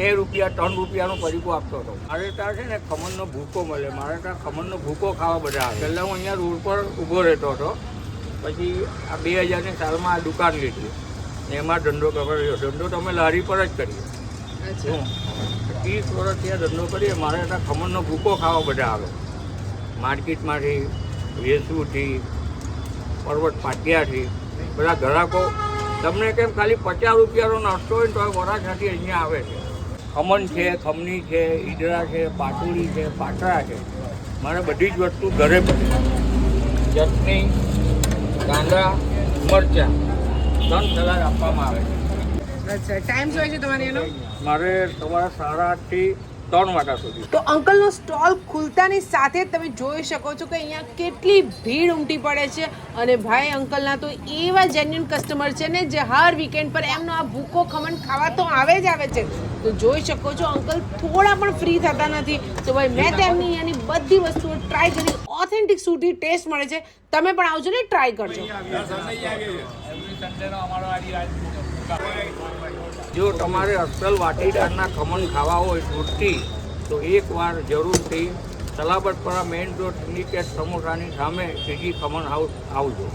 બે રૂપિયા ત્રણ રૂપિયાનો પરીકો આપતો હતો. મારે ત્યાં છે ને ખમણનો ભૂકો મળે. મારે ત્યાં ખમણનો ભૂકો ખાવા બધા આવે. પહેલાં હું અહીંયા રોડ પર ઊભો રહેતો હતો. પછી આ બે હજારની સાલમાં આ દુકાન લીધી. ને એમાં ધંધો કર્યો ધંધો તો અમે લારી પર જ કરીએ. ત્રીસ વર્ષ ત્યાં ધંધો કરીએ. મારે ત્યાં ખમણનો ભૂકો ખાવા બધા આવે. માર્કેટમાંથી વેસુથી પર્વત પાટિયાથી બધા ગ્રાહકો તમને કેમ ખાલી પચાસ રૂપિયાનો નાસ્તો હોય ને તો વરાછાથી અહીંયા આવે છે. ખમણ છે ખમણી છે ઈદરા છે પાટુડી છે પાટરા છે. મારે બધી જ વસ્તુ ઘરે બને. ચટણી કાંદા મરચાં ત્રણ સલાડ આપવામાં આવે છે. અચ્છા ટાઈમ શું હોય છે તમારે એનો? મારે સવારે સાડા આઠથી ત્રણ વાગ્યા સુધી. તો અંકલનો સ્ટોલ ખુલતાની સાથે તમે જોઈ શકો છો કે અહીંયા કેટલી ભીડ ઉમટી પડે છે અને ભાઈ અંકલના તો એવા જેન્યુન કસ્ટમર છે ને જે હર વીકેન્ડ પર એમનો આ ભૂકો ખમણ ખાવા તો આવે જ આવે છે. તો જોઈ શકો છો અંકલ થોડા પણ ફ્રી થતા નથી. તો ભાઈ મેં તેમની અહીંયાની બધી વસ્તુઓ ટ્રાય કરી. ઓથેન્ટિક સુરતી ટેસ્ટ મળે છે. તમે પણ આવજો ને ટ્રાય કરજો. જો તમારે અસલ વાટીદારના ખમણ ખાવા હોય સુરતી, તો એકવાર જરૂરથી સલાબતપરા મેઇન રોડ સિન્ડિકેટ સમોસાની સામે સીજી ખમણ હાઉસ આવજો.